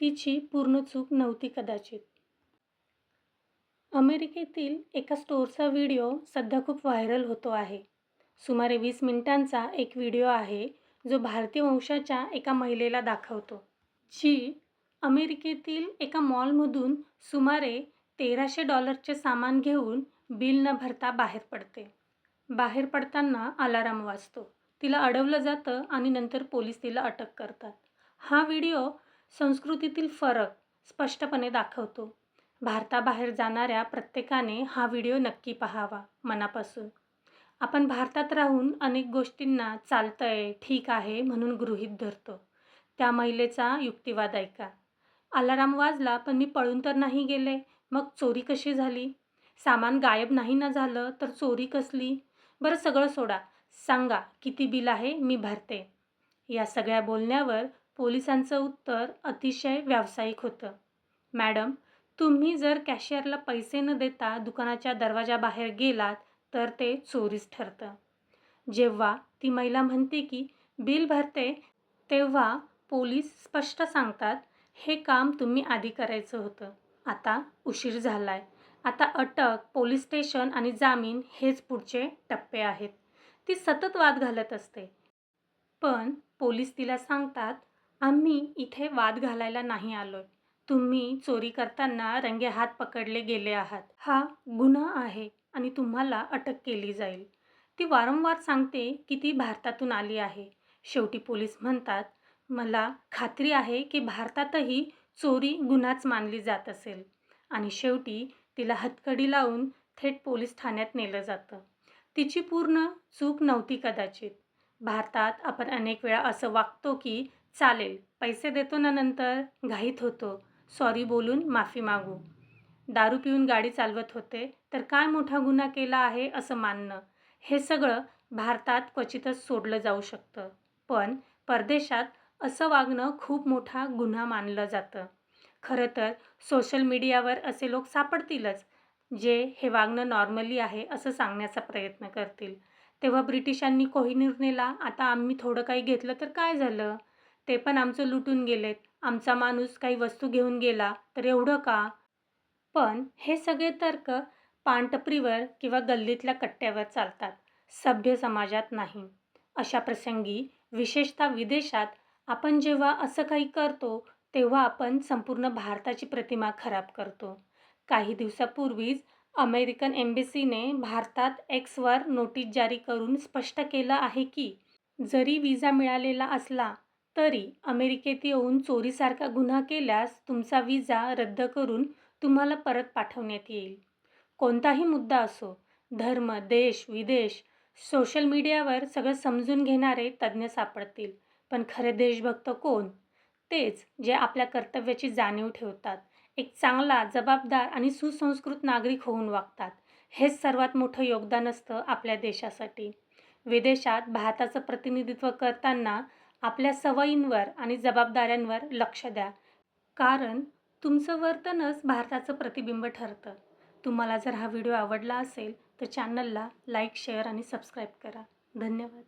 तिची पूर्ण चूक नव्हती कदाचित. अमेरिकेतील एका स्टोअरचा व्हिडिओ सध्या खूप व्हायरल होतो आहे. सुमारे वीस मिनिटांचा एक व्हिडिओ आहे जो भारतीय वंशाच्या एका महिलेला दाखवतो जी अमेरिकेतील एका मॉलमधून सुमारे तेराशे डॉलरचे सामान घेऊन बिल न भरता बाहेर पडते. बाहेर पडताना अलाराम वाजतो. तिला अडवलं जातं आणि नंतर पोलीस तिला अटक करतात. हा व्हिडिओ संस्कृतीतील फरक स्पष्टपणे दाखवतो. भारताबाहेर जाणाऱ्या प्रत्येकाने हा व्हिडिओ नक्की पाहावा मनापासून. आपण भारतात राहून अनेक गोष्टींना चालतंय ठीक आहे म्हणून गृहीत धरतो. त्या महिलेचा युक्तिवाद ऐका. अलाराम वाजला पण मी पळून तर नाही गेले. मग चोरी कशी झाली? सामान गायब नाही ना झालं तर चोरी कसली? बरं सगळं सोडा. सांगा किती बिल आहे? मी भरते. या सगळ्या बोलण्यावर पोलिसांचं उत्तर अतिशय व्यावसायिक होतं. मॅडम तुम्ही जर कॅशियरला पैसे न देता दुकानाच्या दरवाजाबाहेर गेलात तर ते चोरीच ठरतं. जेव्हा ती महिला म्हणते की बिल भरते तेव्हा पोलीस स्पष्ट सांगतात हे काम तुम्ही आधी करायचं होतं. आता उशीर झाला आहे आता अटक पोलीस स्टेशन आणि जामीन हेच पुढचे टप्पे आहेत. ती सतत वाद घालत असते. पण पोलीस तिला सांगतात आम्ही इथे वाद घालायला नाही आलोय. तुम्ही चोरी करताना रंगे हात पकडले गेले आहात. हा गुन्हा आहे आणि तुम्हाला अटक केली जाईल. ती वारंवार सांगते की ती भारतातून आली आहे. शेवटी पोलीस म्हणतात मला खात्री आहे की भारतातही चोरी गुन्हाच मानली जात असेल. आणि शेवटी तिला हतकडी लावून थेट पोलीस ठाण्यात नेलं जातं. तिची पूर्ण चूक नव्हती कदाचित. भारतात आपण अनेक वेळा असं वागतो की चालेल. पैसे देतो ना नंतर? घाईत होतो. सॉरी बोलून माफी मागू. दारू पिऊन गाडी चालवत होते. तर काय मोठा गुन्हा केला आहे असं मानणं? हे सगळं भारतात क्वचितच सोडलं जाऊ शकतं. पण परदेशात असं वागणं खूप मोठा गुन्हा मानलं जातं. खरं तर सोशल मीडियावर असे लोक सापडतीलच जे हे वागणं नॉर्मली आहे असं सांगण्याचा प्रयत्न करतील. तेव्हा ब्रिटिशांनी कोहिनूर नेला आता आम्ही थोडं काही घेतलं तर काय झालं? ते पण आमचं लुटून गेलेत. आमचा माणूस काही वस्तू घेऊन गेला तर एवढं का? पण हे सगळे तर्क पानटपरीवर किंवा गल्लीतल्या कट्ट्यावर चालतात. सभ्य समाजात नाही. अशा प्रसंगी विशेषतः विदेशात आपण जेव्हा असं काही करतो तेव्हा आपण संपूर्ण भारताची प्रतिमा खराब करतो. काही दिवसापूर्वीच अमेरिकन एम्बेसीने भारतात एक्सवर नोटीस जारी करून स्पष्ट केलं आहे की जरी विजा मिळालेला असला तरी अमेरिकेत येऊन चोरीसारखा गुन्हा केल्यास तुमचा विजा रद्द करून तुम्हाला परत पाठवण्यात येईल. कोणताही मुद्दा असो धर्म देश विदेश सोशल मीडियावर सगळं समजून घेणारे तज्ज्ञ सापडतील. पण खरे देशभक्त कोण? तेच जे आपल्या कर्तव्याची जाणीव ठेवतात. एक चांगला जबाबदार आणि सुसंस्कृत नागरिक होऊन वागतात. हेच सर्वात मोठं योगदान असतं आपल्या देशासाठी. विदेशात भारताचं प्रतिनिधित्व करताना आपल्या सवयींवर आणि जबाबदाऱ्यांवर लक्ष द्या. कारण तुमचं वर्तनच भारताचं प्रतिबिंब ठरतं. तुम्हाला जर हा व्हिडिओ आवडला असेल तर चॅनलला लाईक शेअर आणि सबस्क्राईब करा. धन्यवाद.